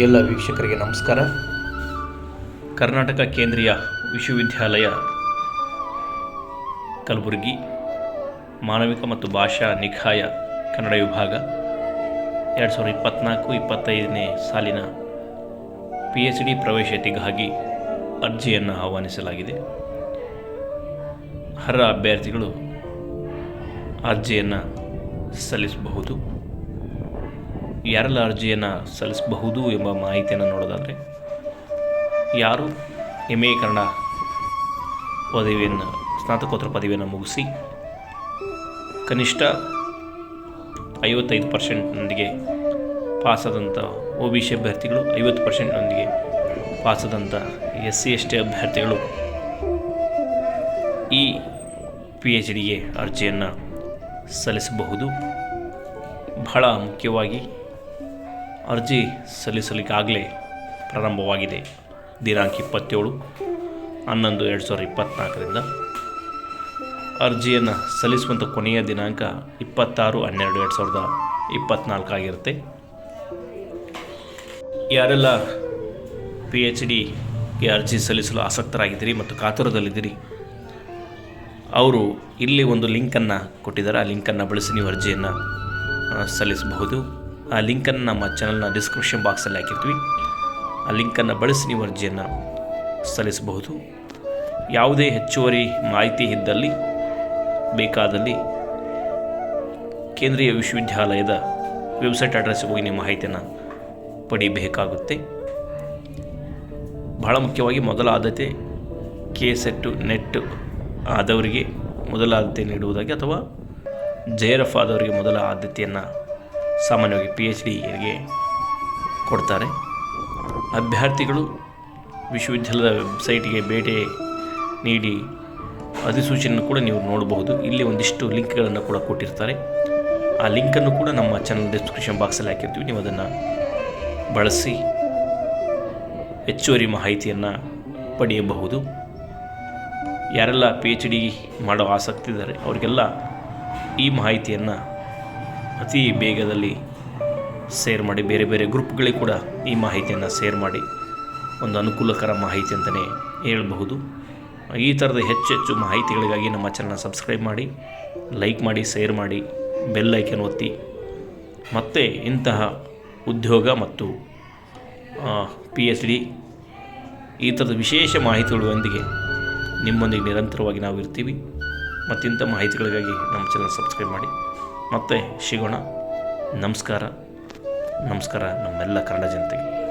ಎಲ್ಲ ವೀಕ್ಷಕರಿಗೆ ನಮಸ್ಕಾರ. ಕರ್ನಾಟಕ ಕೇಂದ್ರೀಯ ವಿಶ್ವವಿದ್ಯಾಲಯ, ಕಲಬುರಗಿ, ಮಾನವಿಕ ಮತ್ತು ಭಾಷಾ ನಿಖಾಯ ಕನ್ನಡ ವಿಭಾಗ, ಎರಡು ಸಾವಿರದ ಇಪ್ಪತ್ತ್ನಾಲ್ಕು ಇಪ್ಪತ್ತೈದನೇ ಸಾಲಿನ ಪಿ ಎಚ್ ಡಿ ಪ್ರವೇಶತೆಗಾಗಿ ಅರ್ಜಿಯನ್ನು ಆಹ್ವಾನಿಸಲಾಗಿದೆ. ಅರ್ಹ ಅಭ್ಯರ್ಥಿಗಳು ಅರ್ಜಿಯನ್ನು ಸಲ್ಲಿಸಬಹುದು. ಯಾರೆಲ್ಲ ಅರ್ಜಿಯನ್ನು ಸಲ್ಲಿಸಬಹುದು ಎಂಬ ಮಾಹಿತಿಯನ್ನು ನೋಡೋದಾದರೆ, ಯಾರು ಎಂ ಎ ಕನ್ನಡ ಪದವಿಯನ್ನು, ಸ್ನಾತಕೋತ್ತರ ಪದವಿಯನ್ನು ಮುಗಿಸಿ ಕನಿಷ್ಠ ಐವತ್ತೈದು ಪರ್ಸೆಂಟ್ನೊಂದಿಗೆ ಪಾಸಾದಂಥ ಒ ಬಿ ಸಿ ಅಭ್ಯರ್ಥಿಗಳು, ಐವತ್ತು ಪರ್ಸೆಂಟ್ನೊಂದಿಗೆ ಪಾಸಾದಂಥ ಎಸ್ ಸಿ ಎಸ್ ಟಿ ಅಭ್ಯರ್ಥಿಗಳು ಈ ಪಿ ಎಚ್ ಡಿಗೆ ಅರ್ಜಿಯನ್ನು ಸಲ್ಲಿಸಬಹುದು. ಬಹಳ ಮುಖ್ಯವಾಗಿ ಅರ್ಜಿ ಸಲ್ಲಿಸಲಿಕ್ಕಾಗಲೇ ಪ್ರಾರಂಭವಾಗಿದೆ. ದಿನಾಂಕ ಇಪ್ಪತ್ತೇಳು, ಹನ್ನೊಂದು, ಎರಡು ಸಾವಿರದ ಇಪ್ಪತ್ತ್ನಾಲ್ಕರಿಂದ ಅರ್ಜಿಯನ್ನು ಸಲ್ಲಿಸುವಂಥ ಕೊನೆಯ ದಿನಾಂಕ ಇಪ್ಪತ್ತಾರು, ಹನ್ನೆರಡು, ಎರಡು ಸಾವಿರದ ಇಪ್ಪತ್ತ್ನಾಲ್ಕು ಆಗಿರುತ್ತೆ. ಯಾರೆಲ್ಲ ಪಿ ಎಚ್ ಡಿಗೆ ಅರ್ಜಿ ಸಲ್ಲಿಸಲು ಆಸಕ್ತರಾಗಿದ್ದೀರಿ ಮತ್ತು ಕಾತುರದಲ್ಲಿದ್ದೀರಿ, ಅವರು ಇಲ್ಲಿ ಒಂದು ಲಿಂಕನ್ನು ಕೊಟ್ಟಿದ್ದಾರೆ. ಆ ಲಿಂಕನ್ನು ಬಳಸಿ ನೀವು ಅರ್ಜಿಯನ್ನು ಸಲ್ಲಿಸಬಹುದು. ಆ ಲಿಂಕನ್ನು ನಮ್ಮ ಚಾನಲ್ನ ಡಿಸ್ಕ್ರಿಪ್ಷನ್ ಬಾಕ್ಸಲ್ಲಿ ಹಾಕಿರ್ತೀವಿ. ಆ ಲಿಂಕನ್ನು ಬಳಸಿ ನೀವು ಅರ್ಜಿಯನ್ನು ಸಲ್ಲಿಸಬಹುದು. ಯಾವುದೇ ಹೆಚ್ಚುವರಿ ಮಾಹಿತಿ ಇದ್ದಲ್ಲಿ, ಬೇಕಾದಲ್ಲಿ ಕೇಂದ್ರೀಯ ವಿಶ್ವವಿದ್ಯಾಲಯದ ವೆಬ್ಸೈಟ್ ಅಡ್ರೆಸ್ಗೆ ಹೋಗಿ ನೀವು ಮಾಹಿತಿಯನ್ನು ಪಡಿಬೇಕಾಗುತ್ತೆ. ಬಹಳ ಮುಖ್ಯವಾಗಿ ಮೊದಲ ಆದ್ಯತೆ ಕೆ ಸೆಟ್ಟು ನೆಟ್ ಆದವರಿಗೆ ಮೊದಲ ಆದ್ಯತೆ ನೀಡುವುದಾಗಿ ಅಥವಾ ಜೆ ಆರ್ ಆದವರಿಗೆ ಮೊದಲ ಆದ್ಯತೆಯನ್ನು ಸಾಮಾನ್ಯವಾಗಿ ಪಿ ಎಚ್ ಡಿಗೆ ಕೊಡ್ತಾರೆ. ಅಭ್ಯರ್ಥಿಗಳು ವಿಶ್ವವಿದ್ಯಾಲಯದ ವೆಬ್ಸೈಟ್ಗೆ ಭೇಟಿ ನೀಡಿ ಅಧಿಸೂಚನೆಯನ್ನು ಕೂಡ ನೀವು ನೋಡಬಹುದು. ಇಲ್ಲಿ ಒಂದಿಷ್ಟು ಲಿಂಕ್ಗಳನ್ನು ಕೂಡ ಕೊಟ್ಟಿರ್ತಾರೆ. ಆ ಲಿಂಕನ್ನು ಕೂಡ ನಮ್ಮ ಚಾನಲ್ ಡಿಸ್ಕ್ರಿಪ್ಷನ್ ಬಾಕ್ಸಲ್ಲಿ ಹಾಕಿರ್ತೀವಿ. ನೀವು ಅದನ್ನು ಬಳಸಿ ಹೆಚ್ಚುವರಿ ಮಾಹಿತಿಯನ್ನು ಪಡೆಯಬಹುದು. ಯಾರೆಲ್ಲ ಪಿ ಎಚ್ ಡಿ ಮಾಡೋ ಆಸಕ್ತಿ ಇದ್ದಾರೆ, ಅವರಿಗೆಲ್ಲ ಈ ಮಾಹಿತಿಯನ್ನು ಅತಿ ಬೇಗದಲ್ಲಿ ಶೇರ್ ಮಾಡಿ ಬೇರೆ ಬೇರೆ ಗ್ರೂಪ್ಗಳಿಗೆ ಕೂಡ ಈ ಮಾಹಿತಿಯನ್ನು ಶೇರ್ ಮಾಡಿ ಒಂದು ಅನುಕೂಲಕರ ಮಾಹಿತಿ ಅಂತಲೇ ಹೇಳಬಹುದು. ಈ ಥರದ ಹೆಚ್ಚು ಹೆಚ್ಚು ಮಾಹಿತಿಗಳಿಗಾಗಿ ನಮ್ಮ ಚಾನಲ್ನ ಸಬ್ಸ್ಕ್ರೈಬ್ ಮಾಡಿ ಲೈಕ್ ಮಾಡಿ ಶೇರ್ ಮಾಡಿ ಬೆಲ್ ಐಕನ್ ಒತ್ತಿ. ಮತ್ತು ಇಂತಹ ಉದ್ಯೋಗ ಮತ್ತು ಪಿ ಎಚ್ ಡಿ ಈ ಥರದ ವಿಶೇಷ ಮಾಹಿತಿಗಳೊಂದಿಗೆ ನಿಮ್ಮೊಂದಿಗೆ ನಿರಂತರವಾಗಿ ನಾವು ಇರ್ತೀವಿ ಮತ್ತಿಂಥ ಮಾಹಿತಿಗಳಿಗಾಗಿ ನಮ್ಮ ಚಾನಲ್ ಸಬ್ಸ್ಕ್ರೈಬ್ ಮಾಡಿ. ಮತ್ತೆ ಸಿಗೋಣ ನಮಸ್ಕಾರ. ನಮಸ್ಕಾರ ನಮ್ಮೆಲ್ಲ ಕನ್ನಡ ಜನತೆಗೆ.